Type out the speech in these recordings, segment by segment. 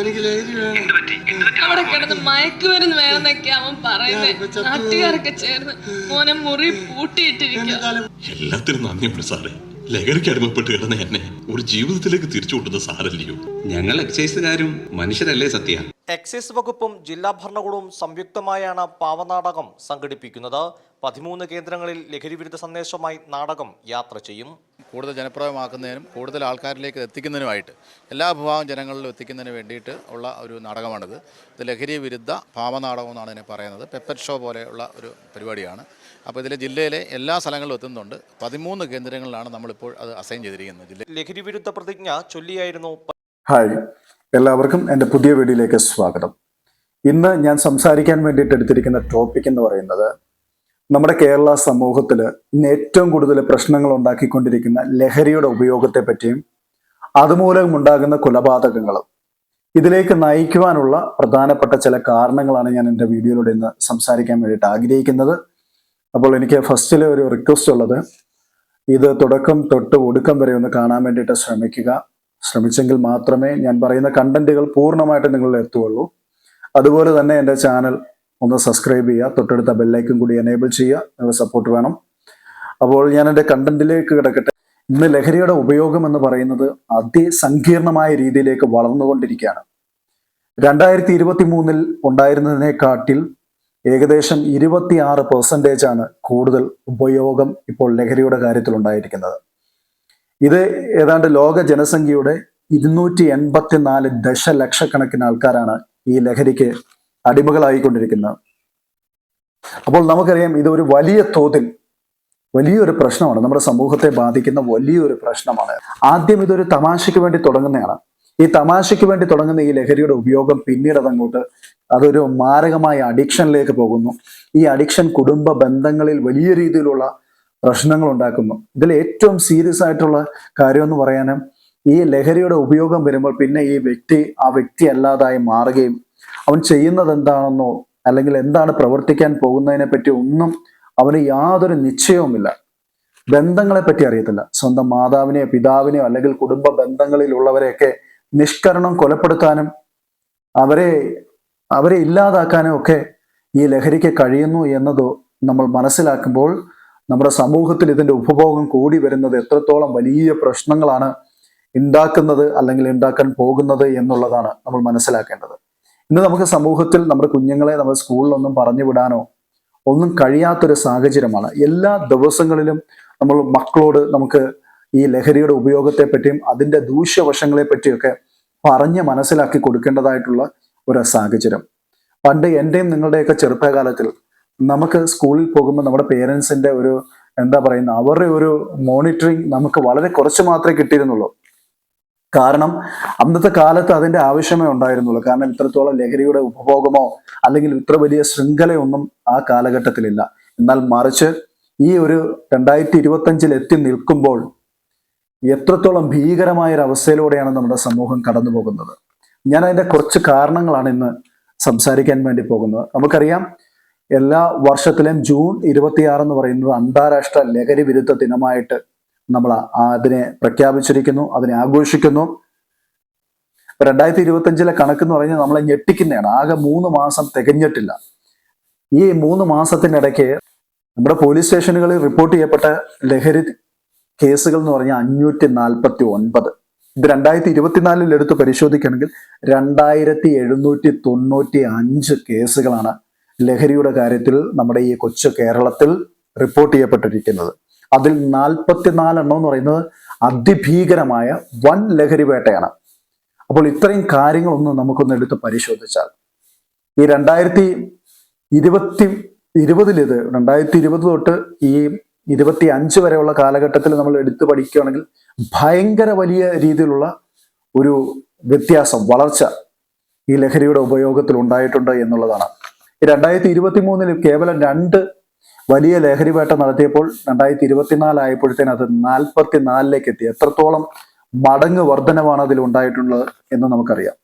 എനിക്ക് ലഹരി വേണം അവിടെ കിടന്ന് മയക്കുമരുന്ന് വേണമെന്നൊക്കെ അവൻ പറയുന്നത് നാട്ടുകാരൊക്കെ ചേർന്ന് മോനെ മുറി പൂട്ടിയിട്ടിരിക്കുക എല്ലാത്തിനും നന്ദിയുണ്ട് സാറേ. ലഹരിക്ക് അടിമപ്പെട്ട് കിടന്ന എന്നെ ഒരു ജീവിതത്തിലേക്ക് തിരിച്ചു കൊണ്ടുവന്ന സാറല്ലയോ? ഞങ്ങൾ എക്സൈസുകാരും മനുഷ്യരല്ലേ സത്യ? എക്സൈസ് വകുപ്പും ജില്ലാ ഭരണകൂടവും സംയുക്തമായാണ് പാവനാടകം സംഘടിപ്പിക്കുന്നത്. പതിമൂന്ന് കേന്ദ്രങ്ങളിൽ ലഹരിവിരുദ്ധ സന്ദേശമായി നാടകം യാത്ര ചെയ്യും. കൂടുതൽ ജനപ്രിയമാക്കുന്നതിനും കൂടുതൽ ആൾക്കാരിലേക്ക് എത്തിക്കുന്നതിനുമായിട്ട് എല്ലാ വിഭാഗം ജനങ്ങളിലും എത്തിക്കുന്നതിന് വേണ്ടിയിട്ട് ഉള്ള ഒരു നാടകമാണിത്. ഇത് ലഹരി വിരുദ്ധ ഭാവനാടകം എന്നാണ് ഇതിനെ പറയുന്നത്. പെപ്പർ ഷോ പോലെയുള്ള ഒരു പരിപാടിയാണ്. അപ്പോൾ ഇതിൽ ജില്ലയിലെ എല്ലാ സ്ഥലങ്ങളിലും എത്തുന്നുണ്ട്. പതിമൂന്ന് കേന്ദ്രങ്ങളിലാണ് നമ്മളിപ്പോൾ അത് അസൈൻ ചെയ്തിരിക്കുന്നത്. ജില്ല ലഹരിവിരുദ്ധ പ്രതിജ്ഞ ചൊല്ലിയായിരുന്നു ഹായ്. എല്ലാവർക്കും എന്റെ പുതിയ വീഡിയോയിലേക്ക് സ്വാഗതം. ഇന്ന് ഞാൻ സംസാരിക്കാൻ വേണ്ടിയിട്ട് എടുത്തിരിക്കുന്ന ടോപ്പിക് എന്ന് പറയുന്നത് നമ്മുടെ കേരള സമൂഹത്തിൽ ഏറ്റവും കൂടുതൽ പ്രശ്നങ്ങൾ ഉണ്ടാക്കിക്കൊണ്ടിരിക്കുന്ന ലഹരിയുടെ ഉപയോഗത്തെ പറ്റിയും അതുമൂലം ഉണ്ടാകുന്ന കൊലപാതകങ്ങളും ഇതിലേക്ക് നയിക്കുവാനുള്ള പ്രധാനപ്പെട്ട ചില കാരണങ്ങളാണ് ഞാൻ എന്റെ വീഡിയോയിലൂടെ ഇന്ന് സംസാരിക്കാൻ വേണ്ടിയിട്ട് ആഗ്രഹിക്കുന്നത്. അപ്പോൾ എനിക്ക് ഫസ്റ്റിലെ ഒരു റിക്വസ്റ്റ് ഉള്ളത്. ഇത് തുടക്കം തൊട്ട് ഒടുക്കം വരെ ഒന്ന് കാണാൻ വേണ്ടിയിട്ട് ശ്രമിക്കുക. ശ്രമിച്ചെങ്കിൽ മാത്രമേ ഞാൻ പറയുന്ന കണ്ടന്റുകൾ പൂർണമായിട്ട് നിങ്ങളിൽ എത്തുകയുള്ളൂ അതുപോലെ തന്നെ എന്റെ ചാനൽ ഒന്ന് സബ്സ്ക്രൈബ് ചെയ്യുക തൊട്ടടുത്ത ബെല്ലൈക്കും കൂടി എനേബിൾ ചെയ്യുക നിങ്ങളുടെ സപ്പോർട്ട് വേണം. അപ്പോൾ ഞാൻ എന്റെ കണ്ടന്റിലേക്ക് കിടക്കട്ടെ. ഇന്ന് ലഹരിയുടെ ഉപയോഗം എന്ന് പറയുന്നത് അതിസങ്കീർണമായ രീതിയിലേക്ക് വളർന്നുകൊണ്ടിരിക്കുകയാണ്. രണ്ടായിരത്തി ഇരുപത്തി മൂന്നിൽ ഉണ്ടായിരുന്നതിനെക്കാട്ടിൽ ഏകദേശം ഇരുപത്തിയാറ് പെർസെന്റേജ് ആണ് കൂടുതൽ ഉപയോഗം ഇപ്പോൾ ലഹരിയുടെ കാര്യത്തിൽ ഉണ്ടായിരിക്കുന്നത്. ഇത് ഏതാണ്ട് ലോക ജനസംഖ്യയുടെ ഇരുന്നൂറ്റി എൺപത്തിനാല് ദശലക്ഷക്കണക്കിന് ആൾക്കാരാണ് ഈ ലഹരിക്ക് അടിമകളായിക്കൊണ്ടിരിക്കുന്നത് അപ്പോൾ നമുക്കറിയാം ഇതൊരു വലിയ തോതിൽ വലിയൊരു പ്രശ്നമാണ്. നമ്മുടെ സമൂഹത്തെ ബാധിക്കുന്ന വലിയൊരു പ്രശ്നമാണ്. ആദ്യം ഇതൊരു തമാശയ്ക്ക് വേണ്ടി തുടങ്ങുന്നതാണ് ഈ തമാശയ്ക്ക് വേണ്ടി തുടങ്ങുന്ന ഈ ലഹരിയുടെ ഉപയോഗം പിന്നീട് അതങ്ങോട്ട് അതൊരു മാരകമായ അഡിക്ഷനിലേക്ക് പോകുന്നു. ഈ അഡിക്ഷൻ കുടുംബ ബന്ധങ്ങളിൽ വലിയ രീതിയിലുള്ള പ്രശ്നങ്ങൾ ഉണ്ടാക്കുന്നു. ഇതിൽ ഏറ്റവും സീരിയസ് ആയിട്ടുള്ള കാര്യം എന്ന് പറയാനും ഈ ലഹരിയുടെ ഉപയോഗം വരുമ്പോൾ പിന്നെ ഈ വ്യക്തി ആ വ്യക്തി അല്ലാതായി മാറുകയും അവൻ ചെയ്യുന്നത് എന്താണെന്നോ അല്ലെങ്കിൽ എന്താണ് പ്രവർത്തിക്കാൻ പോകുന്നതിനെ പറ്റി ഒന്നും അവന് യാതൊരു നിശ്ചയവുമില്ല. ബന്ധങ്ങളെ പറ്റി അറിയത്തില്ല. സ്വന്തം മാതാവിനെയോ പിതാവിനെയോ അല്ലെങ്കിൽ കുടുംബ ബന്ധങ്ങളിലുള്ളവരെയൊക്കെ നിഷ്കരണം കൊലപ്പെടുത്താനും അവരെ അവരെ ഇല്ലാതാക്കാനും ഒക്കെ ഈ ലഹരിക്ക് കഴിയുന്നു എന്നത് നമ്മൾ മനസ്സിലാക്കുമ്പോൾ നമ്മുടെ സമൂഹത്തിൽ ഇതിന്റെ ഉപഭോഗം കൂടി വരുന്നത് എത്രത്തോളം വലിയ പ്രശ്നങ്ങളാണ് ഉണ്ടാക്കുന്നത് അല്ലെങ്കിൽ ഉണ്ടാക്കാൻ പോകുന്നത് എന്നുള്ളതാണ് നമ്മൾ മനസ്സിലാക്കേണ്ടത്. ഇന്ന് നമുക്ക് സമൂഹത്തിൽ നമ്മുടെ കുഞ്ഞുങ്ങളെ നമ്മൾ സ്കൂളിലൊന്നും പറഞ്ഞു വിടാനോ ഒന്നും കഴിയാത്തൊരു സാഹചര്യമാണ്. എല്ലാ ദിവസങ്ങളിലും നമ്മൾ മക്കളോട് നമുക്ക് ഈ ലഹരിയുടെ ഉപയോഗത്തെ പറ്റിയും അതിന്റെ ദൂഷ്യവശങ്ങളെ പറ്റിയൊക്കെ പറഞ്ഞ് മനസ്സിലാക്കി കൊടുക്കേണ്ടതായിട്ടുള്ള ഒരു സാഹചര്യം. പണ്ട് എന്റെയും നിങ്ങളുടെയൊക്കെ ചെറുപ്പകാലത്തിൽ നമുക്ക് സ്കൂളിൽ പോകുമ്പോൾ നമ്മുടെ പേരൻസിന്റെ ഒരു എന്താ പറയുന്ന അവരുടെ ഒരു മോണിറ്ററിങ് നമുക്ക് വളരെ കുറച്ച് മാത്രമേ കിട്ടിയിരുന്നുള്ളൂ. കാരണം അന്നത്തെ കാലത്ത് അതിന്റെ ആവശ്യമേ ഉണ്ടായിരുന്നുള്ളൂ. കാരണം ഇത്രത്തോളം ലഹരിയുടെ ഉപഭോഗമോ അല്ലെങ്കിൽ ഇത്ര വലിയ ശൃംഖലയൊന്നും ആ കാലഘട്ടത്തിലില്ല. എന്നാൽ മറിച്ച് ഈ ഒരു രണ്ടായിരത്തി ഇരുപത്തഞ്ചിൽ എത്തി നിൽക്കുമ്പോൾ എത്രത്തോളം ഭീകരമായ ഒരു അവസ്ഥയിലൂടെയാണ് നമ്മുടെ സമൂഹം കടന്നു പോകുന്നത് ഞാൻ അതിന്റെ കുറച്ച് കാരണങ്ങളാണ് ഇന്ന് സംസാരിക്കാൻ വേണ്ടി പോകുന്നത്. നമുക്കറിയാം എല്ലാ വർഷത്തിലും ജൂൺ ഇരുപത്തിയാറ് എന്ന് പറയുന്നത് അന്താരാഷ്ട്ര ലഹരി വിരുദ്ധ ദിനമായിട്ട് നമ്മൾ അതിനെ പ്രഖ്യാപിച്ചിരിക്കുന്നു അതിനെ ആഘോഷിക്കുന്നു. രണ്ടായിരത്തി ഇരുപത്തഞ്ചിലെ കണക്ക് എന്ന് പറഞ്ഞാൽ നമ്മളെ ഞെട്ടിക്കുന്നതാണ്. ആകെ മൂന്ന് മാസം തികഞ്ഞിട്ടില്ല. ഈ മൂന്ന് മാസത്തിനിടയ്ക്ക് നമ്മുടെ പോലീസ് സ്റ്റേഷനുകളിൽ റിപ്പോർട്ട് ചെയ്യപ്പെട്ട ലഹരി കേസുകൾ എന്ന് പറഞ്ഞാൽ അഞ്ഞൂറ്റി നാൽപ്പത്തി ഒൻപത് ഇത് രണ്ടായിരത്തി ഇരുപത്തിനാലിൽ എടുത്ത് പരിശോധിക്കുകയാണെങ്കിൽ രണ്ടായിരത്തി എഴുന്നൂറ്റി തൊണ്ണൂറ്റി അഞ്ച് കേസുകളാണ് ലഹരിയുടെ കാര്യത്തിൽ നമ്മുടെ ഈ കൊച്ചു കേരളത്തിൽ റിപ്പോർട്ട് ചെയ്യപ്പെട്ടിരിക്കുന്നത്. അതിൽ നാൽപ്പത്തിനാലെണ്ണം എന്ന് പറയുന്നത് അതിഭീകരമായ വൻ ലഹരി വേട്ടയാണ് അപ്പോൾ ഇത്രയും കാര്യങ്ങളൊന്നും നമുക്കൊന്ന് എടുത്ത് പരിശോധിച്ചാൽ ഈ രണ്ടായിരത്തി ഇരുപത്തി ഇരുപതിലിത് രണ്ടായിരത്തി ഇരുപത് തൊട്ട് ഈ ഇരുപത്തി അഞ്ച് വരെയുള്ള കാലഘട്ടത്തിൽ നമ്മൾ എടുത്തു പഠിക്കുകയാണെങ്കിൽ ഭയങ്കര വലിയ രീതിയിലുള്ള ഒരു വ്യത്യാസം വളർച്ച ഈ ലഹരിയുടെ ഉപയോഗത്തിൽ ഉണ്ടായിട്ടുണ്ട് എന്നുള്ളതാണ്. രണ്ടായിരത്തി ഇരുപത്തി മൂന്നിൽ കേവലം രണ്ട് വലിയ ലഹരി വേട്ട നടത്തിയപ്പോൾ രണ്ടായിരത്തി ഇരുപത്തിനാല് ആയപ്പോഴത്തേന് അത് നാൽപ്പത്തി നാലിലേക്ക് എത്തി. എത്രത്തോളം മടങ്ങ് വർധനമാണ് അതിൽ ഉണ്ടായിട്ടുള്ളത് എന്ന് നമുക്കറിയാം.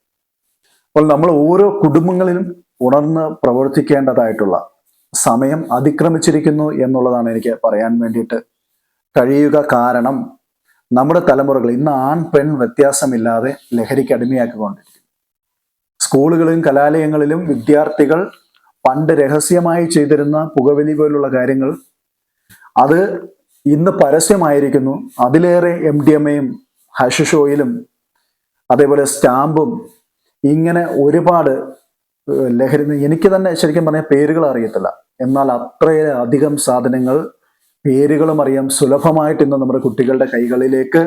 അപ്പോൾ നമ്മൾ ഓരോ കുടുംബങ്ങളിലും ഉണർന്ന് പ്രവർത്തിക്കേണ്ടതായിട്ടുള്ള സമയം അതിക്രമിച്ചിരിക്കുന്നു എന്നുള്ളതാണ് എനിക്ക് പറയാൻ വേണ്ടിയിട്ട് കഴിയുക കാരണം നമ്മുടെ തലമുറകൾ ഇന്ന് ആൺ പെൺ വ്യത്യാസമില്ലാതെ ലഹരിക്ക് അടിമയാക്കിക്കൊണ്ടിരിക്കുന്നു. സ്കൂളുകളിലും കലാലയങ്ങളിലും വിദ്യാർത്ഥികൾ പണ്ട് രഹസ്യമായി ചെയ്തിരുന്ന പുകവലി പോലുള്ള കാര്യങ്ങൾ അത് ഇന്ന് പരസ്യമായിരിക്കുന്നു. അതിലേറെ എം ഡി എം എയും ഹഷിഷ് ഓയിലും അതേപോലെ സ്റ്റാമ്പും ഇങ്ങനെ ഒരുപാട് ലഹരി എനിക്ക് തന്നെ ശരിക്കും പറഞ്ഞാൽ പേരുകൾ അറിയത്തില്ല. എന്നാൽ അത്രയധികം സാധനങ്ങൾ പേരുകളും അറിയാം. സുലഭമായിട്ട് ഇന്ന് നമ്മുടെ കുട്ടികളുടെ കൈകളിലേക്ക്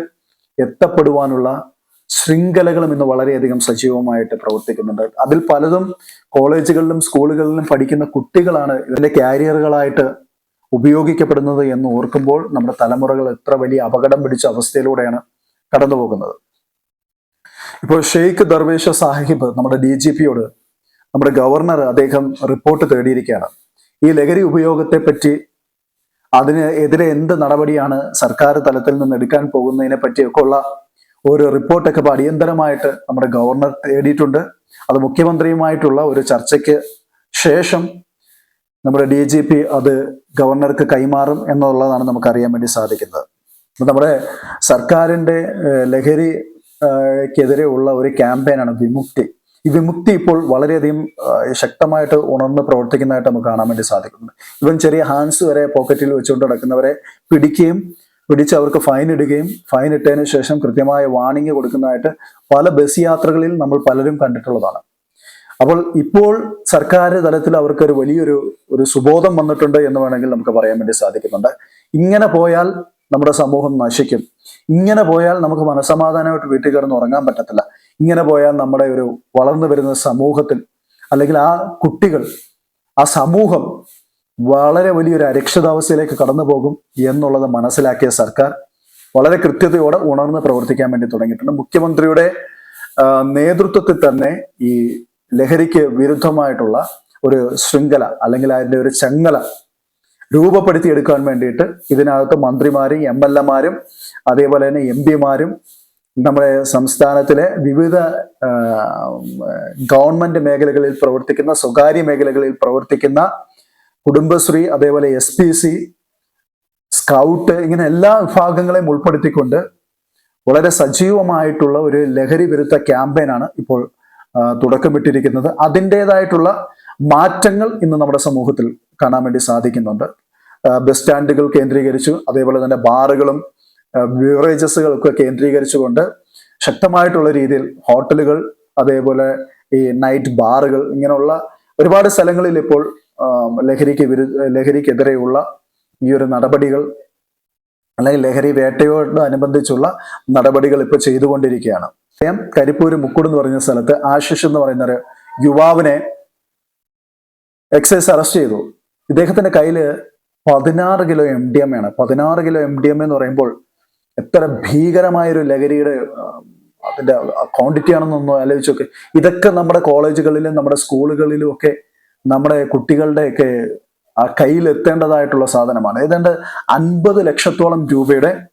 എത്തപ്പെടുവാനുള്ള ശൃംഖലകളും ഇന്ന് വളരെയധികം സജീവമായിട്ട് പ്രവർത്തിക്കുന്നുണ്ട്. അതിൽ പലതും കോളേജുകളിലും സ്കൂളുകളിലും പഠിക്കുന്ന കുട്ടികളാണ് ഇതിന്റെ കാരിയറുകളായിട്ട് ഉപയോഗിക്കപ്പെടുന്നത് എന്ന് ഓർക്കുമ്പോൾ നമ്മുടെ തലമുറകൾ എത്ര വലിയ അപകടം പിടിച്ച അവസ്ഥയിലൂടെയാണ് കടന്നു പോകുന്നത് ഇപ്പോൾ ഷെയ്ഖ് ദർവേഷ സാഹിബ് നമ്മുടെ ഡി ജി പിയോട് നമ്മുടെ ഗവർണർ അദ്ദേഹം റിപ്പോർട്ട് തേടിയിരിക്കുകയാണ്. ഈ ലഹരി ഉപയോഗത്തെ പറ്റി അതിന് എതിരെ എന്ത് നടപടിയാണ് സർക്കാർ തലത്തിൽ നിന്ന് എടുക്കാൻ പോകുന്നതിനെ പറ്റിയൊക്കെ ഉള്ള ഒരു റിപ്പോർട്ടൊക്കെ ഇപ്പോൾ അടിയന്തരമായിട്ട് നമ്മുടെ ഗവർണർ തേടിയിട്ടുണ്ട്. അത് മുഖ്യമന്ത്രിയുമായിട്ടുള്ള ഒരു ചർച്ചയ്ക്ക് ശേഷം നമ്മുടെ ഡി ജി പി അത് ഗവർണർക്ക് കൈമാറും എന്നുള്ളതാണ് നമുക്ക് അറിയാൻ വേണ്ടി സാധിക്കുന്നത്. അപ്പൊ നമ്മുടെ സർക്കാരിന്റെ ഏഹ്, ലഹരി ഏഹ്, ക്കെതിരെ ഉള്ള ഒരു ക്യാമ്പയിനാണ് വിമുക്തി. ഈ വിമുക്തി ഇപ്പോൾ വളരെയധികം ശക്തമായിട്ട് ഉണർന്ന് പ്രവർത്തിക്കുന്നതായിട്ട് നമുക്ക് കാണാൻ വേണ്ടി സാധിക്കുന്നുണ്ട്. ഇവൻ ചെറിയ ഹാൻസ് വരെ പോക്കറ്റിൽ വെച്ചുകൊണ്ട് നടക്കുന്നവരെ പിടിക്കുകയും പിടിച്ച് അവർക്ക് ഫൈൻ ഇടുകയും ഫൈൻ ഇട്ടതിന് ശേഷം കൃത്യമായ വാണിംഗ് കൊടുക്കുന്നതായിട്ട് പല ബസ് യാത്രകളിൽ നമ്മൾ പലരും കണ്ടിട്ടുള്ളതാണ്. അപ്പോൾ ഇപ്പോൾ സർക്കാർ തലത്തിൽ അവർക്കൊരു വലിയൊരു ഒരു സുബോധം വന്നിട്ടുണ്ട് എന്ന് വേണമെങ്കിൽ നമുക്ക് പറയാൻ വേണ്ടി സാധിക്കുന്നുണ്ട്. ഇങ്ങനെ പോയാൽ നമ്മുടെ സമൂഹം നശിക്കും. ഇങ്ങനെ പോയാൽ നമുക്ക് മനസമാധാനമായിട്ട് വീട്ടിൽ കിടന്ന് ഉറങ്ങാൻ പറ്റത്തില്ല. ഇങ്ങനെ പോയാൽ നമ്മുടെ ഒരു വളർന്നു വരുന്ന സമൂഹത്തിൽ അല്ലെങ്കിൽ ആ കുട്ടികൾ ആ സമൂഹം വളരെ വലിയൊരു അരക്ഷിതാവസ്ഥയിലേക്ക് കടന്നു പോകും എന്നുള്ളത് മനസ്സിലാക്കിയ സർക്കാർ വളരെ കൃത്യതയോടെ ഉണർന്ന് പ്രവർത്തിക്കാൻ വേണ്ടി തുടങ്ങിയിട്ടുണ്ട്. മുഖ്യമന്ത്രിയുടെ നേതൃത്വത്തിൽ തന്നെ ഈ ലഹരിക്ക് വിരുദ്ധമായിട്ടുള്ള ഒരു ശൃംഖല അല്ലെങ്കിൽ അതിന്റെ ഒരു ചങ്ങല രൂപപ്പെടുത്തിയെടുക്കാൻ വേണ്ടിയിട്ട് ഇതിനകത്ത് മന്ത്രിമാരും എം എൽ എമാരും അതേപോലെ തന്നെ എം പിമാരും നമ്മുടെ സംസ്ഥാനത്തിലെ വിവിധ ഗവൺമെന്റ് മേഖലകളിൽ പ്രവർത്തിക്കുന്ന സ്വകാര്യ മേഖലകളിൽ പ്രവർത്തിക്കുന്ന കുടുംബശ്രീ അതേപോലെ എസ് പി സി സ്കൗട്ട് ഇങ്ങനെ എല്ലാ വിഭാഗങ്ങളെയും ഉൾപ്പെടുത്തിക്കൊണ്ട് വളരെ സജീവമായിട്ടുള്ള ഒരു ലഹരി വിരുദ്ധ ക്യാമ്പയിനാണ് ഇപ്പോൾ തുടക്കമിട്ടിരിക്കുന്നത്. അതിന്റെതായിട്ടുള്ള മാറ്റങ്ങൾ ഇന്ന് നമ്മുടെ സമൂഹത്തിൽ കാണാൻ വേണ്ടി സാധിക്കുന്നുണ്ട്. ബസ് സ്റ്റാൻഡുകൾ കേന്ദ്രീകരിച്ചു അതേപോലെ തന്നെ ബാറുകളും ബിവറേജസുകളൊക്കെ കേന്ദ്രീകരിച്ചുകൊണ്ട് ശക്തമായിട്ടുള്ള രീതിയിൽ ഹോട്ടലുകൾ അതേപോലെ ഈ നൈറ്റ് ബാറുകൾ ഇങ്ങനെയുള്ള ഒരുപാട് സ്ഥലങ്ങളിൽ ഇപ്പോൾ ലഹരിക്ക് വിരു ലഹരിക്കെതിരെയുള്ള ഈ ഒരു നടപടികൾ അല്ലെങ്കിൽ ലഹരി വേട്ടയോട് അനുബന്ധിച്ചുള്ള നടപടികൾ ഇപ്പോൾ ചെയ്തുകൊണ്ടിരിക്കുകയാണ്. സ്വയം കരിപ്പൂര് മുക്കുട് എന്ന് പറയുന്ന സ്ഥലത്ത് ആശിഷ് എന്ന് പറയുന്ന ഒരു യുവാവിനെ എക്സൈസ് അറസ്റ്റ് ചെയ്തു. ഇദ്ദേഹത്തിന്റെ കയ്യിൽ പതിനാറ് കിലോ എം ഡി എം ആണ്. പതിനാറ് കിലോ എം ഡി എം എന്ന് പറയുമ്പോൾ എത്ര ഭീകരമായൊരു ലഹരിയുടെ അതിന്റെ ക്വാണ്ടിറ്റി ആണെന്നൊന്നും ആലോചിച്ചൊക്കെ ഇതൊക്കെ നമ്മുടെ കോളേജുകളിലും നമ്മുടെ സ്കൂളുകളിലും ഒക്കെ നമ്മുടെ കുട്ടികളുടെയൊക്കെ ആ കയ്യിൽ എത്തേണ്ടതായിട്ടുള്ള സാധനമാണ്. ഏതാണ്ട് അൻപത് ലക്ഷത്തോളം രൂപയുടെ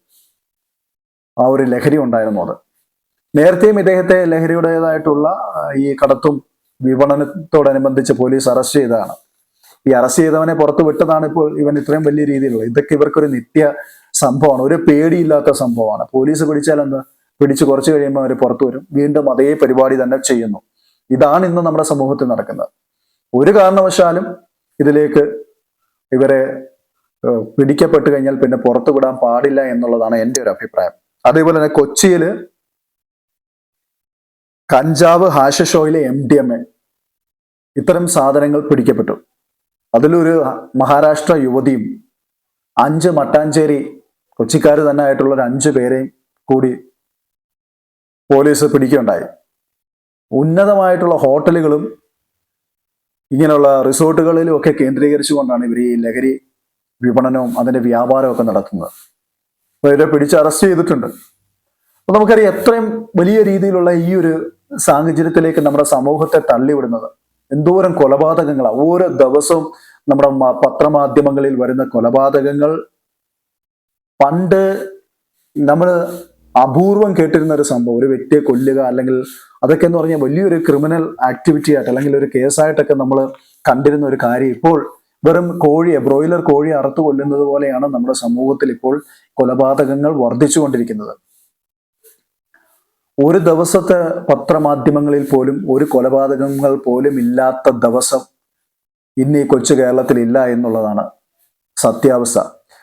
ആ ഒരു ലഹരി ഉണ്ടായിരുന്നു അത്. നേരത്തെയും ഇദ്ദേഹത്തെ ലഹരിയുടേതായിട്ടുള്ള ഈ കടത്തും വിപണനത്തോടനുബന്ധിച്ച് പോലീസ് അറസ്റ്റ് ചെയ്തതാണ്. ഈ അറസ്റ്റ് ചെയ്തവനെ പുറത്തു വിട്ടതാണ് ഇപ്പോൾ ഇവൻ ഇത്രയും വലിയ രീതിയിലുള്ള ഇതൊക്കെ ഇവർക്കൊരു നിത്യ സംഭവമാണ്. ഒരു പേടിയില്ലാത്ത സംഭവമാണ്. പോലീസ് പിടിച്ചാൽ എന്താ? പിടിച്ച് കുറച്ച് കഴിയുമ്പോൾ അവർ പുറത്തു വരും. വീണ്ടും അതേ പരിപാടി തന്നെ ചെയ്യുന്നു. ഇതാണ് ഇന്ന് നമ്മുടെ സമൂഹത്തിൽ നടക്കുന്നത്. ഒരു കാരണവശാലും ഇതിലേക്ക് ഇവരെ പിടിക്കപ്പെട്ട് കഴിഞ്ഞാൽ പിന്നെ പുറത്തു വിടാൻ പാടില്ല എന്നുള്ളതാണ് എന്റെ ഒരു അഭിപ്രായം. അതേപോലെ തന്നെ കൊച്ചിയിൽ കഞ്ചാവ് oil M D M A ഇത്തരം സാധനങ്ങൾ പിടിക്കപ്പെട്ടു. അതിലൊരു മഹാരാഷ്ട്ര യുവതിയും അഞ്ച് മട്ടാഞ്ചേരി കൊച്ചിക്കാർ തന്നെ ആയിട്ടുള്ള ഒരു അഞ്ച് പേരെയും കൂടി പോലീസ് പിടിക്കുകയുണ്ടായി. ഉന്നതമായിട്ടുള്ള ഹോട്ടലുകളും ഇങ്ങനെയുള്ള റിസോർട്ടുകളിലും ഒക്കെ കേന്ദ്രീകരിച്ചുകൊണ്ടാണ് ഇവർ ഈ ലഹരി വിപണനവും അതിന്റെ വ്യാപാരവും ഒക്കെ നടത്തുന്നത്. ഇവരെ പിടിച്ച് അറസ്റ്റ് ചെയ്തിട്ടുണ്ട്. അപ്പോൾ നമുക്കറിയാം എത്രയും വലിയ രീതിയിലുള്ള ഈ ഒരു സാഹചര്യത്തിലേക്ക് നമ്മുടെ സമൂഹത്തെ തള്ളിവിടുന്നത് എന്തോരം കൊലപാതകങ്ങളാണ്. ഓരോ ദിവസവും നമ്മുടെ പത്രമാധ്യമങ്ങളിൽ വരുന്ന കൊലപാതകങ്ങൾ പണ്ട് നമ്മൾ അപൂർവം കേട്ടിരുന്ന ഒരു സംഭവം. ഒരു വ്യക്തിയെ കൊല്ലുക അല്ലെങ്കിൽ അതൊക്കെ എന്ന് പറഞ്ഞാൽ വലിയൊരു ക്രിമിനൽ ആക്ടിവിറ്റി ആയിട്ട് അല്ലെങ്കിൽ ഒരു കേസായിട്ടൊക്കെ നമ്മൾ കണ്ടിരുന്ന ഒരു കാര്യം. ഇപ്പോൾ വെറും കോഴിയെ ബ്രോയിലർ കോഴി അറുത്തു കൊല്ലുന്നത് പോലെയാണ് നമ്മുടെ സമൂഹത്തിൽ ഇപ്പോൾ കൊലപാതകങ്ങൾ വർദ്ധിച്ചുകൊണ്ടിരിക്കുന്നത്. ഒരു ദിവസത്തെ പത്രമാധ്യമങ്ങളിൽ പോലും ഒരു കൊലപാതകങ്ങൾ പോലും ഇല്ലാത്ത ദിവസം ഇന്ന് ഈ കൊച്ചു കേരളത്തിൽ ഇല്ല എന്നുള്ളതാണ് സത്യാവസ്ഥ.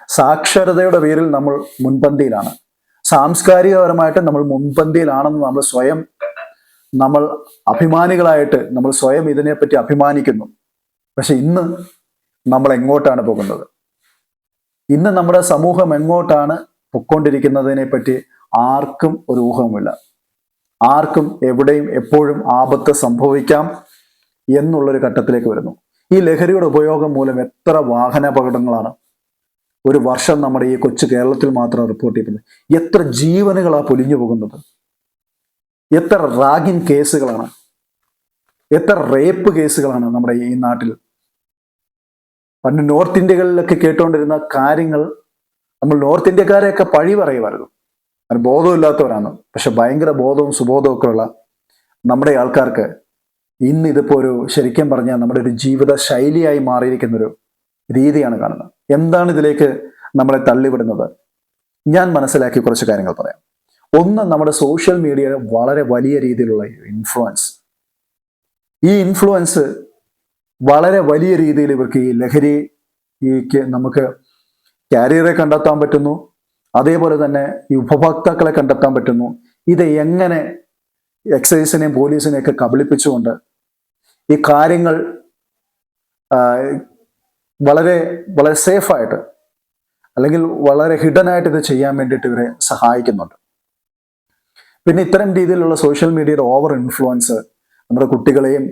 സാക്ഷരതയുടെ പേരിൽ നമ്മൾ മുൻപന്തിയിലാണ്. സാംസ്കാരികപരമായിട്ട് നമ്മൾ മുൻപന്തിയിലാണെന്ന് നമ്മൾ സ്വയം നമ്മൾ അഭിമാനികളായിട്ട് നമ്മൾ സ്വയം ഇതിനെപ്പറ്റി അഭിമാനിക്കുന്നു. പക്ഷെ ഇന്ന് നമ്മൾ എങ്ങോട്ടാണ് പോകുന്നത്? ഇന്ന് നമ്മുടെ സമൂഹം എങ്ങോട്ടാണ് പൊക്കൊണ്ടിരിക്കുന്നതിനെ പറ്റി ആർക്കും ഒരു ഊഹവുമില്ല. ആർക്കും എവിടെയും എപ്പോഴും ആപത്ത് സംഭവിക്കാം എന്നുള്ളൊരു ഘട്ടത്തിലേക്ക് വരുന്നു. ഈ ലഹരിയുടെ ഉപയോഗം മൂലം എത്ര വാഹനാപകടങ്ങളാണ്? ഒരു വർഷം നമ്മുടെ ഈ കൊച്ചു കേരളത്തിൽ മാത്രം റിപ്പോർട്ട് ചെയ്യുന്നത് എത്ര ജീവനുകളാണ് പൊലിഞ്ഞു പോകുന്നത്? എത്ര റാഗിൻ കേസുകളാണ്? എത്ര റേപ്പ് കേസുകളാണ് നമ്മുടെ ഈ നാട്ടിൽ? പണ്ട് നോർത്ത് ഇന്ത്യകളിലൊക്കെ കേട്ടുകൊണ്ടിരുന്ന കാര്യങ്ങൾ നമ്മൾ നോർത്ത് ഇന്ത്യക്കാരെയൊക്കെ പഴി പറയുമായിരുന്നു. അത് ബോധമില്ലാത്തവരാണ്. പക്ഷെ ഭയങ്കര ബോധവും സുബോധവും ഒക്കെ ഉള്ള നമ്മുടെ ആൾക്കാർക്ക് ഇന്ന് ഇതിപ്പോൾ ഒരു ശരിക്കും പറഞ്ഞാൽ നമ്മുടെ ഒരു ജീവിത ശൈലിയായി മാറിയിരിക്കുന്ന ഒരു രീതിയാണ് കാണുന്നത്. എന്താണ് ഇതിലേക്ക് നമ്മളെ തള്ളിവിടുന്നത്? ഞാൻ മനസ്സിലാക്കി കുറച്ച് കാര്യങ്ങൾ പറയാം. ഒന്ന് നമ്മുടെ സോഷ്യൽ മീഡിയ വളരെ വലിയ രീതിയിലുള്ള ഇൻഫ്ലുവൻസ് ഈ ഇൻഫ്ലുവൻസ് വളരെ വലിയ രീതിയിൽ ഇവർക്ക് ഈ ലഹരിക്ക് നമുക്ക് കാരിയറെ കണ്ടെത്താൻ പറ്റുന്നു. അതേപോലെ തന്നെ ഈ ഉപഭോക്താക്കളെ കണ്ടെത്താൻ പറ്റുന്നു. ഇത് എങ്ങനെ എക്സൈസിനെയും പോലീസിനെയും ഒക്കെ കബളിപ്പിച്ചുകൊണ്ട് ഈ കാര്യങ്ങൾ വളരെ വളരെ സേഫായിട്ട് അല്ലെങ്കിൽ വളരെ ഹിഡനായിട്ട് ഇത് ചെയ്യാൻ വേണ്ടിയിട്ട് ഇവരെ സഹായിക്കുന്നുണ്ട്. പിന്നെ ഇത്തരം രീതിയിലുള്ള സോഷ്യൽ മീഡിയയുടെ ഓവർ ഇൻഫ്ലുവൻസ് നമ്മുടെ കുട്ടികളെയും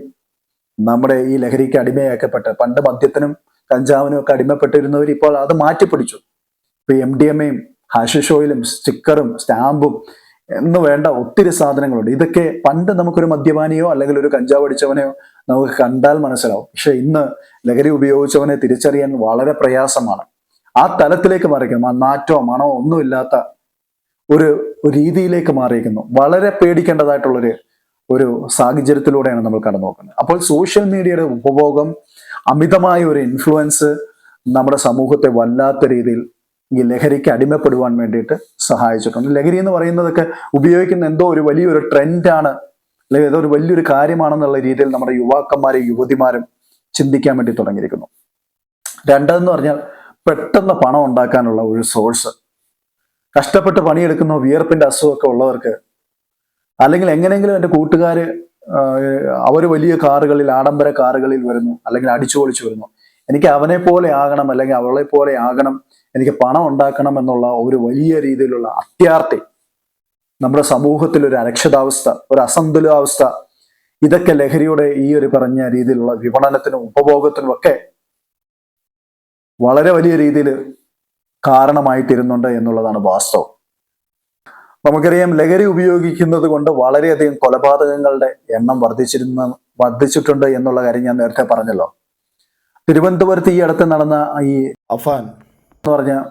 നമ്മുടെ ഈ ലഹരിക്ക് അടിമയാക്കപ്പെട്ട് പണ്ട് മദ്യത്തിനും കഞ്ചാവിനും ഒക്കെ അടിമപ്പെട്ടിരുന്നവർ ഇപ്പോൾ അത് മാറ്റിപ്പിടിച്ചു. ഇപ്പൊ എം ഡി എം എയും ഹാഷിഷ് ഓയിലും സ്റ്റിക്കറും സ്റ്റാമ്പും എന്ന് വേണ്ട ഒത്തിരി സാധനങ്ങളുണ്ട്. ഇതൊക്കെ പണ്ട് നമുക്കൊരു മദ്യപാനിയോ അല്ലെങ്കിൽ ഒരു കഞ്ചാവ് അടിച്ചവനെയോ നമുക്ക് കണ്ടാൽ മനസ്സിലാവും. പക്ഷെ ഇന്ന് ലഹരി ഉപയോഗിച്ചവനെ തിരിച്ചറിയാൻ വളരെ പ്രയാസമാണ്. ആ തലത്തിലേക്ക് മറിക്കണം ആ നാറ്റോ മണോ ഒന്നുമില്ലാത്ത ഒരു രീതിയിലേക്ക് മാറിയിരിക്കുന്നു. വളരെ പേടിക്കേണ്ടതായിട്ടുള്ളൊരു ഒരു സാഹചര്യത്തിലൂടെയാണ് നമ്മൾ കടന്നു നോക്കുന്നത് അപ്പോൾ സോഷ്യൽ മീഡിയയുടെ ഉപഭോഗം അമിതമായ ഒരു ഇൻഫ്ലുവൻസ് നമ്മുടെ സമൂഹത്തെ വല്ലാത്ത രീതിയിൽ ഈ ലഹരിക്ക് അടിമപ്പെടുവാൻ വേണ്ടിയിട്ട് സഹായിച്ചിട്ടുണ്ട്. ലഹരി എന്ന് പറയുന്നതൊക്കെ ഉപയോഗിക്കുന്ന എന്തോ ഒരു വലിയൊരു ട്രെൻഡാണ് അല്ലെങ്കിൽ ഏതോ ഒരു വലിയൊരു കാര്യമാണെന്നുള്ള രീതിയിൽ നമ്മുടെ യുവാക്കന്മാരും യുവതിമാരും ചിന്തിക്കാൻ വേണ്ടി തുടങ്ങിയിരിക്കുന്നു. രണ്ടതെന്ന് പറഞ്ഞാൽ പെട്ടെന്ന് പണം ഉണ്ടാക്കാനുള്ള ഒരു സോഴ്സ്. കഷ്ടപ്പെട്ട് പണിയെടുക്കുന്ന വിയർപ്പിന്റെ അസുഖമൊക്കെ ഉള്ളവർക്ക് അല്ലെങ്കിൽ എങ്ങനെയെങ്കിലും എന്റെ കൂട്ടുകാർ അവർ വലിയ കാറുകളിൽ ആഡംബര കാറുകളിൽ വരുന്നു അല്ലെങ്കിൽ അടിച്ചു പൊളിച്ചു വരുന്നു. എനിക്ക് അവനെ പോലെ ആകണം അല്ലെങ്കിൽ അവളെ പോലെ ആകണം എനിക്ക് പണം ഉണ്ടാക്കണം എന്നുള്ള ഒരു വലിയ രീതിയിലുള്ള അത്യാർത്തി നമ്മുടെ സമൂഹത്തിൽ ഒരു അരക്ഷിതാവസ്ഥ ഒരു അസന്തുലിതാവസ്ഥ. ഇതൊക്കെ ലഹരിയുടെ ഈ ഒരു പറഞ്ഞ രീതിയിലുള്ള വിപണനത്തിനും ഉപഭോഗത്തിനും ഒക്കെ വളരെ വലിയ രീതിയിൽ കാരണമായി തീരുന്നുണ്ട് എന്നുള്ളതാണ് വാസ്തവം. നമുക്കറിയാം ലഹരി ഉപയോഗിക്കുന്നത് കൊണ്ട് വളരെയധികം കൊലപാതകങ്ങളുടെ എണ്ണം വർദ്ധിച്ചിരുന്ന വർദ്ധിച്ചിട്ടുണ്ട് എന്നുള്ള കാര്യം ഞാൻ നേരത്തെ പറഞ്ഞല്ലോ. തിരുവനന്തപുരത്ത് ഈ അടുത്ത് നടന്ന ഈ അഫാൻ. എന്ന് പറഞ്ഞ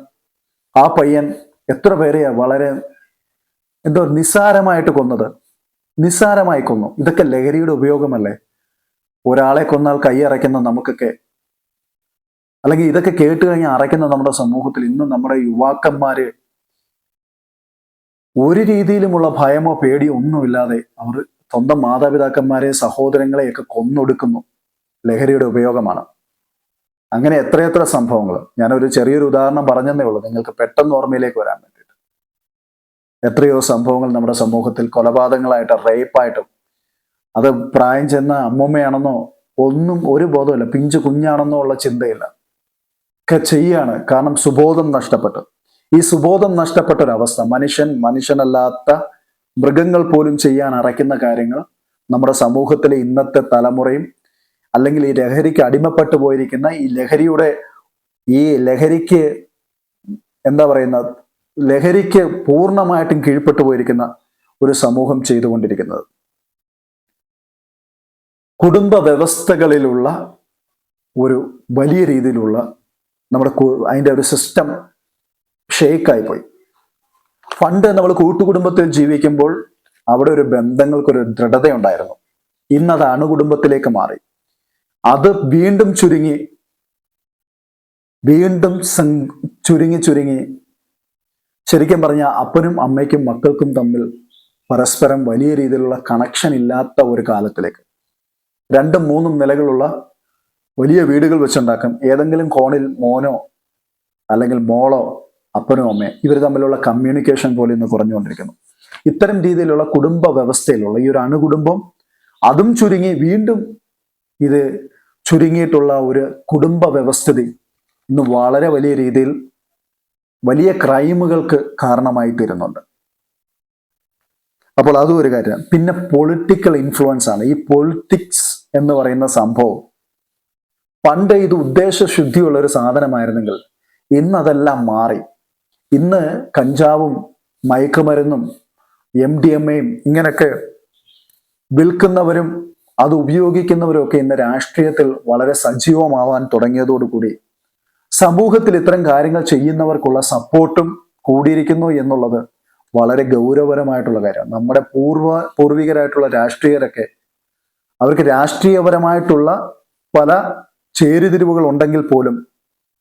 ആ പയ്യൻ എത്ര പേരെയാ വളരെ എന്തോ നിസ്സാരമായിട്ട് കൊന്നത്. നിസ്സാരമായി കൊന്നു. ഇതൊക്കെ ലഹരിയുടെ ഉപയോഗമല്ലേ? ഒരാളെ കൊന്നാൽ കൈയറയ്ക്കുന്ന നമുക്കൊക്കെ അല്ലെങ്കിൽ ഇതൊക്കെ കേട്ട് കഴിഞ്ഞാൽ അറയ്ക്കുന്ന നമ്മുടെ സമൂഹത്തിൽ ഇന്നും നമ്മുടെ യുവാക്കന്മാര് ഒരു രീതിയിലുമുള്ള ഭയമോ പേടിയോ ഒന്നുമില്ലാതെ അവർ സ്വന്തം മാതാപിതാക്കന്മാരെ സഹോദരങ്ങളെയൊക്കെ കൊന്നൊടുക്കുന്നു. ലഹരിയുടെ ഉപയോഗമാണ്. അങ്ങനെ എത്രയെത്ര സംഭവങ്ങൾ. ഞാനൊരു ചെറിയൊരു ഉദാഹരണം പറഞ്ഞതേ ഉള്ളൂ. നിങ്ങൾക്ക് പെട്ടെന്ന് ഓർമ്മയിലേക്ക് വരാൻ വേണ്ടിയിട്ട്. എത്രയോ സംഭവങ്ങൾ നമ്മുടെ സമൂഹത്തിൽ കൊലപാതകങ്ങളായിട്ടും റേപ്പായിട്ടും അത് പ്രായം ചെന്ന അമ്മൂമ്മയാണെന്നോ ഒന്നും ഒരു ബോധമില്ല പിഞ്ചു കുഞ്ഞാണെന്നോ ഉള്ള ചിന്തയില്ല. ഒക്കെ ചെയ്യാണ്. കാരണം സുബോധം നഷ്ടപ്പെട്ടു. ഈ സുബോധം നഷ്ടപ്പെട്ട ഒരവസ്ഥ മനുഷ്യൻ മനുഷ്യനല്ലാത്ത മൃഗങ്ങൾ പോലും ചെയ്യാൻ അറയ്ക്കുന്ന കാര്യങ്ങൾ നമ്മുടെ സമൂഹത്തിലെ ഇന്നത്തെ തലമുറയും അല്ലെങ്കിൽ ഈ ലഹരിക്ക് അടിമപ്പെട്ടു പോയിരിക്കുന്ന ഈ ലഹരിയുടെ ഈ ലഹരിക്ക് എന്താ പറയുന്ന ലഹരിക്ക് പൂർണമായിട്ടും കീഴ്പ്പെട്ടു പോയിരിക്കുന്ന ഒരു സമൂഹം ചെയ്തുകൊണ്ടിരിക്കുന്നത്. കുടുംബ വ്യവസ്ഥകളിലുള്ള ഒരു വലിയ രീതിയിലുള്ള നമ്മുടെ അതിന്റെ ഒരു സിസ്റ്റം ഷേക്കായി പോയി പണ്ട് നമ്മൾ കൂട്ടുകുടുംബത്തിൽ ജീവിക്കുമ്പോൾ അവിടെ ഒരു ബന്ധങ്ങൾക്കൊരു ദൃഢതയുണ്ടായിരുന്നു. ഇന്നത് അണുകുടുംബത്തിലേക്ക് മാറി. അത് വീണ്ടും ചുരുങ്ങി വീണ്ടും ചുരുങ്ങി ചുരുങ്ങി. ശരിക്കും പറഞ്ഞാൽ അപ്പനും അമ്മയ്ക്കും മക്കൾക്കും തമ്മിൽ പരസ്പരം വലിയ രീതിയിലുള്ള കണക്ഷൻ ഇല്ലാത്ത ഒരു കാലത്തിലേക്ക്. രണ്ടും മൂന്നും നിലകളുള്ള വലിയ വീടുകൾ വെച്ചുണ്ടാക്കും. ഏതെങ്കിലും കോണിൽ മോനോ അല്ലെങ്കിൽ മോളോ അപ്പനോ അമ്മയോ ഇവർ തമ്മിലുള്ള കമ്മ്യൂണിക്കേഷൻ പോലെ ഇന്ന് കുറഞ്ഞുകൊണ്ടിരിക്കുന്നു. ഇത്തരം രീതിയിലുള്ള കുടുംബ വ്യവസ്ഥയിലുള്ള ഈ ഒരു അണുകുടുംബം അതും ചുരുങ്ങി വീണ്ടും ഇത് ചുരുങ്ങിയിട്ടുള്ള ഒരു കുടുംബ വ്യവസ്ഥിതി ഇന്ന് വളരെ വലിയ രീതിയിൽ വലിയ ക്രൈമുകൾക്ക് കാരണമായി തീരുന്നുണ്ട്. അപ്പോൾ അതും ഒരു കാര്യം. പിന്നെ പൊളിറ്റിക്കൽ ഇൻഫ്ലുവൻസ് ആണ്. ഈ പൊളിറ്റിക്സ് എന്ന് പറയുന്ന സംഭവം പണ്ട് ഇത് ഉദ്ദേശശുദ്ധിയുള്ള ഒരു സാധനമായിരുന്നെങ്കിൽ ഇന്ന് അതെല്ലാം മാറി. ഇന്ന് കഞ്ചാവും മയക്കുമരുന്നും എം ഡി എം എയും ഇങ്ങനെയൊക്കെ വിൽക്കുന്നവരും അത് ഉപയോഗിക്കുന്നവരും ഒക്കെ ഇന്ന് രാഷ്ട്രീയത്തിൽ വളരെ സജീവമാവാൻ തുടങ്ങിയതോടുകൂടി സമൂഹത്തിൽ ഇത്തരം കാര്യങ്ങൾ ചെയ്യുന്നവർക്കുള്ള സപ്പോർട്ടും കൂടിയിരിക്കുന്നു എന്നുള്ളത് വളരെ ഗൗരവപരമായിട്ടുള്ള കാര്യമാണ്. നമ്മുടെ പൂർവ പൂർവികരായിട്ടുള്ള രാഷ്ട്രീയരൊക്കെ അവർക്ക് രാഷ്ട്രീയപരമായിട്ടുള്ള പല ചേരിതിരിവുകൾ ഉണ്ടെങ്കിൽ പോലും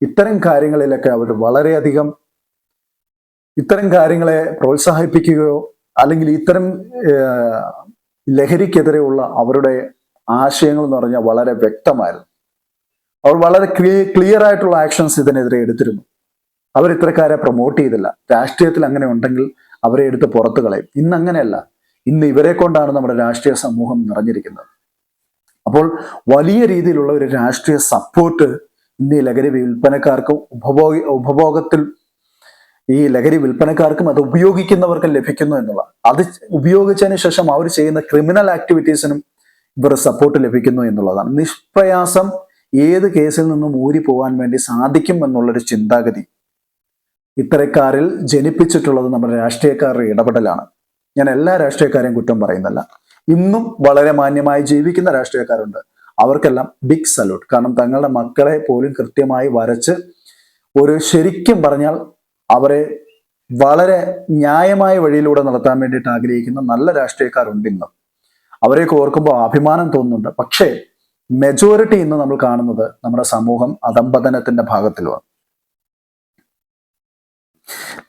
ഇത്തരം കാര്യങ്ങളിലൊക്കെ അവർ വളരെയധികം ഇത്തരം കാര്യങ്ങളെ പ്രോത്സാഹിപ്പിക്കുകയോ അല്ലെങ്കിൽ ഇത്തരം ലഹരിക്കെതിരെയുള്ള അവരുടെ ആശയങ്ങൾ എന്ന് പറഞ്ഞാൽ വളരെ വ്യക്തമായിരുന്നു. അവർ വളരെ ക്ലിയർ ആയിട്ടുള്ള ആക്ഷൻസ് ഇതിനെതിരെ എടുത്തിരുന്നു. അവർ ഇത്തരക്കാരെ പ്രൊമോട്ട് ചെയ്തില്ല. രാഷ്ട്രീയത്തിൽ അങ്ങനെ ഉണ്ടെങ്കിൽ അവരെ എടുത്ത് പുറത്തു കളയും. ഇന്ന് അങ്ങനെയല്ല. ഇന്ന് ഇവരെ കൊണ്ടാണ് നമ്മുടെ രാഷ്ട്രീയ സമൂഹം നിറഞ്ഞിരിക്കുന്നത്. അപ്പോൾ വലിയ രീതിയിലുള്ള ഒരു രാഷ്ട്രീയ സപ്പോർട്ട് ഇന്ന് ഈ ലഹരി വിൽപ്പനക്കാർക്ക് ഉപഭോഗ ഉപഭോഗത്തിൽ ഈ ലഹരി വിൽപ്പനക്കാർക്കും അത് ഉപയോഗിക്കുന്നവർക്കും ലഭിക്കുന്നു എന്നുള്ള അത് ഉപയോഗിച്ചതിന് ശേഷം അവർ ചെയ്യുന്ന ക്രിമിനൽ ആക്ടിവിറ്റീസിനും ഇവർ സപ്പോർട്ട് ലഭിക്കുന്നു എന്നുള്ളതാണ്. നിഷ്പ്രയാസം ഏത് കേസിൽ നിന്നും ഊരി പോകാൻ വേണ്ടി സാധിക്കും എന്നുള്ളൊരു ചിന്താഗതി ഇത്തരക്കാരിൽ ജനിപ്പിച്ചിട്ടുള്ളത് നമ്മുടെ രാഷ്ട്രീയക്കാരുടെ ഇടപെടലാണ്. ഞാൻ എല്ലാ രാഷ്ട്രീയക്കാരെയും കുറ്റം പറയുന്നില്ല ഇന്നും വളരെ മാന്യമായി ജീവിക്കുന്ന രാഷ്ട്രീയക്കാരുണ്ട്. അവർക്കെല്ലാം ബിഗ് സല്യൂട്ട് കാരണം തങ്ങളുടെ മക്കളെ പോലും കൃത്യമായി വരച്ച് ഒരു ശരിക്കും പറഞ്ഞാൽ അവരെ വളരെ ന്യായമായ വഴിയിലൂടെ നടത്താൻ വേണ്ടിയിട്ട് ആഗ്രഹിക്കുന്ന നല്ല രാഷ്ട്രീയക്കാരുണ്ട് ഇന്നും. അവരെ ഓർക്കുമ്പോൾ അഭിമാനം തോന്നുന്നുണ്ട്. പക്ഷേ മെജോറിറ്റി ഇന്ന് നമ്മൾ കാണുന്നത് നമ്മുടെ സമൂഹം അധംപതനത്തിന്റെ ഭാഗത്തിലുമാണ്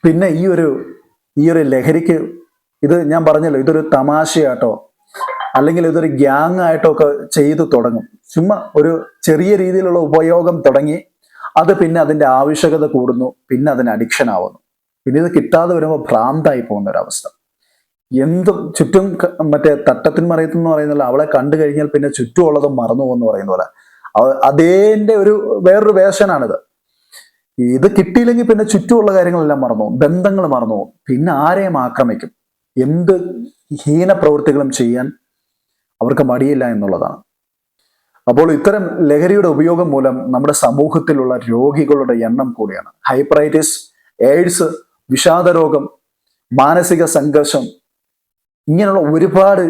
പിന്നെ ഈ ഒരു ഈ ഒരു ലഹരിക്ക് ഇത് ഞാൻ പറഞ്ഞല്ലോ ഇതൊരു തമാശയാട്ടോ. അല്ലെങ്കിൽ ഇതൊരു ഗ്യാങ് ആയിട്ടൊക്കെ ചെയ്തു തുടങ്ങും. ചുമ്മാ ഒരു ചെറിയ രീതിയിലുള്ള ഉപയോഗം തുടങ്ങി അത് പിന്നെ അതിന്റെ ആവശ്യകത കൂടുന്നു പിന്നെ അതിന് അഡിക്ഷൻ ആവുന്നു. പിന്നെ ഇത് കിട്ടാതെ വരുമ്പോൾ ഭ്രാന്തായി പോകുന്ന ഒരു അവസ്ഥ. എന്തും ചുറ്റും മറ്റേ തട്ടത്തിൻ മറയത്തെന്ന് പറയുന്നില്ല അവളെ കണ്ടു കഴിഞ്ഞാൽ പിന്നെ ചുറ്റുമുള്ളത് മറന്നു പോകുന്ന പറയുന്ന പോലെ. അതേന്റെ ഒരു വേറൊരു വേഷനാണിത് ഇത് കിട്ടിയില്ലെങ്കിൽ പിന്നെ ചുറ്റുമുള്ള കാര്യങ്ങളെല്ലാം മറന്നു പോകും. ബന്ധങ്ങൾ മറന്നു പോകും. പിന്നെ ആരെയും ആക്രമിക്കും. എന്ത് ഹീന പ്രവൃത്തികളും ചെയ്യാൻ അവർക്ക് മടിയില്ല എന്നുള്ളതാണ്. അപ്പോൾ ഇത്തരം ലഹരിയുടെ ഉപയോഗം മൂലം നമ്മുടെ സമൂഹത്തിലുള്ള രോഗികളുടെ എണ്ണം കൂടിയാണ്. ഹൈപ്പറൈറ്റിസ് എയ്ഡ്സ് വിഷാദരോഗം മാനസിക സംഘർഷം ഇങ്ങനെയുള്ള ഒരുപാട്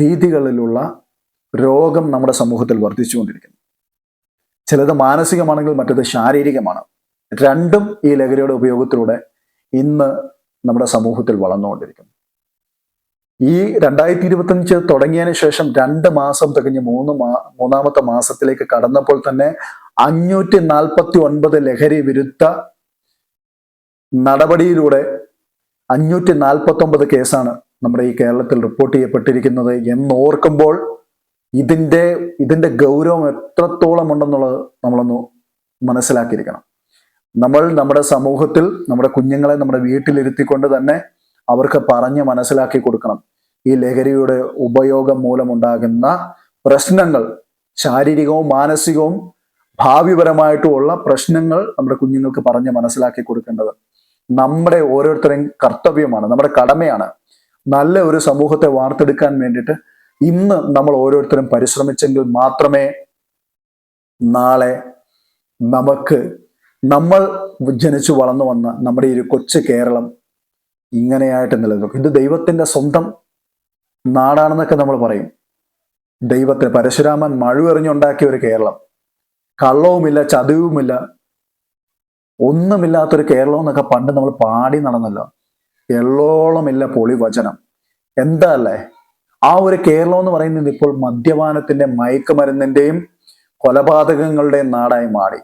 രീതികളിലുള്ള രോഗം നമ്മുടെ സമൂഹത്തിൽ വർദ്ധിച്ചുകൊണ്ടിരിക്കുന്നു. ചിലത് മാനസികമാണെങ്കിൽ മറ്റത് ശാരീരികമാണ്. രണ്ടും ഈ ലഹരിയുടെ ഉപയോഗത്തിലൂടെ ഇന്ന് നമ്മുടെ സമൂഹത്തിൽ വളർന്നുകൊണ്ടിരിക്കുന്നു. ഈ രണ്ടായിരത്തി ഇരുപത്തഞ്ച് തുടങ്ങിയതിന് ശേഷം രണ്ട് മാസം തികഞ്ഞ് മൂന്ന് മാ മൂന്നാമത്തെ മാസത്തിലേക്ക് കടന്നപ്പോൾ തന്നെ അഞ്ഞൂറ്റി നാൽപ്പത്തി ഒൻപത് ലഹരി വിരുദ്ധ നടപടിയിലൂടെ അഞ്ഞൂറ്റി നാൽപ്പത്തി ഒമ്പത് കേസാണ് നമ്മുടെ ഈ കേരളത്തിൽ റിപ്പോർട്ട് ചെയ്യപ്പെട്ടിരിക്കുന്നത് എന്നോർക്കുമ്പോൾ ഇതിന്റെ ഇതിന്റെ ഗൗരവം എത്രത്തോളം ഉണ്ടെന്നുള്ളത് നമ്മളൊന്ന് മനസ്സിലാക്കിയിരിക്കണം. നമ്മൾ നമ്മുടെ സമൂഹത്തിൽ നമ്മുടെ കുഞ്ഞുങ്ങളെ നമ്മുടെ വീട്ടിലിരുത്തിക്കൊണ്ട് തന്നെ അവർക്ക് പറഞ്ഞ് മനസ്സിലാക്കി കൊടുക്കണം. ഈ ലഹരിയുടെ ഉപയോഗം മൂലമുണ്ടാകുന്ന പ്രശ്നങ്ങൾ ശാരീരികവും മാനസികവും ഭാവിപരമായിട്ടുമുള്ള പ്രശ്നങ്ങൾ നമ്മുടെ കുഞ്ഞുങ്ങൾക്ക് പറഞ്ഞ് മനസ്സിലാക്കി കൊടുക്കേണ്ടത് നമ്മുടെ ഓരോരുത്തരെയും കർത്തവ്യമാണ് നമ്മുടെ കടമയാണ്. നല്ല ഒരു സമൂഹത്തെ വാർത്തെടുക്കാൻ വേണ്ടിയിട്ട് ഇന്ന് നമ്മൾ ഓരോരുത്തരും പരിശ്രമിച്ചെങ്കിൽ മാത്രമേ നാളെ നമുക്ക് നമ്മൾ ജനിച്ചു വളർന്നു വന്ന നമ്മുടെ ഈ കൊച്ചു കേരളം ഇങ്ങനെയായിട്ട് നിലനിൽക്കും. ഇത് ദൈവത്തിന്റെ സ്വന്തം നാടാണെന്നൊക്കെ നമ്മൾ പറയും. ദൈവത്തിന് പരശുരാമൻ മഴുവെറിഞ്ഞുണ്ടാക്കിയ ഒരു കേരളം. കള്ളവുമില്ല ചതിവുമില്ല ഒന്നുമില്ലാത്തൊരു കേരളം എന്നൊക്കെ പണ്ട് നമ്മൾ പാടി നടന്നല്ലോ. എള്ളോളമില്ല പൊളി വചനം എന്താ അല്ലേ? ആ ഒരു കേരളം എന്ന് പറയുന്നത് ഇപ്പോൾ മദ്യപാനത്തിന്റെ മയക്കുമരുന്നിന്റെയും കൊലപാതകങ്ങളുടെയും നാടായി മാറി.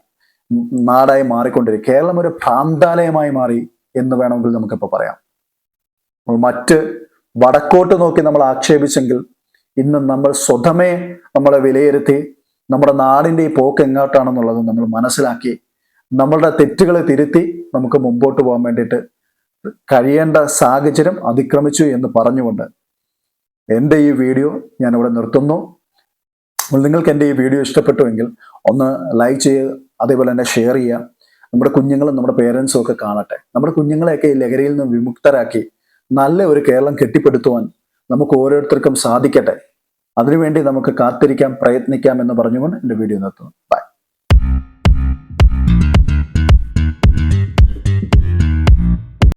നാടായി മാറിക്കൊണ്ടിരിക്കും കേരളം ഒരു ഭ്രാന്താലയമായി മാറി എന്ന് വേണമെങ്കിൽ നമുക്കിപ്പോൾ പറയാം. മറ്റ് വടക്കോട്ട് നോക്കി നമ്മൾ ആക്ഷേപിച്ചെങ്കിൽ ഇന്ന് നമ്മൾ സ്വതമേ നമ്മളെ വിലയിരുത്തി നമ്മുടെ നാടിന്റെ ഈ പോക്ക് എങ്ങോട്ടാണെന്നുള്ളത് നമ്മൾ മനസ്സിലാക്കി നമ്മളുടെ തെറ്റുകളെ തിരുത്തി നമുക്ക് മുമ്പോട്ട് പോകാൻ വേണ്ടിയിട്ട് കഴിയേണ്ട സാഹചര്യം അതിക്രമിച്ചു എന്ന് പറഞ്ഞുകൊണ്ട് എന്റെ ഈ വീഡിയോ ഞാൻ ഇവിടെ നിർത്തുന്നു നിങ്ങൾക്ക് എന്റെ ഈ വീഡിയോ ഇഷ്ടപ്പെട്ടുവെങ്കിൽ ഒന്ന് ലൈക്ക് ചെയ്യുക അതേപോലെ തന്നെ ഷെയർ ചെയ്യുക. നമ്മുടെ കുഞ്ഞുങ്ങളും നമ്മുടെ പേരൻസും ഒക്കെ കാണട്ടെ. നമ്മുടെ കുഞ്ഞുങ്ങളെയൊക്കെ ഈ ലഹരിയിൽ നിന്ന് വിമുക്തരാക്കി നല്ല ഒരു കേരളം കെട്ടിപ്പടുത്തുവാൻ നമുക്ക് ഓരോരുത്തർക്കും സാധിക്കട്ടെ. അതിനുവേണ്ടി നമുക്ക് കാത്തിരിക്കാം പ്രയത്നിക്കാം എന്ന് പറഞ്ഞുകൊണ്ട് എന്റെ വീഡിയോ നിർത്തുന്നു. ബൈ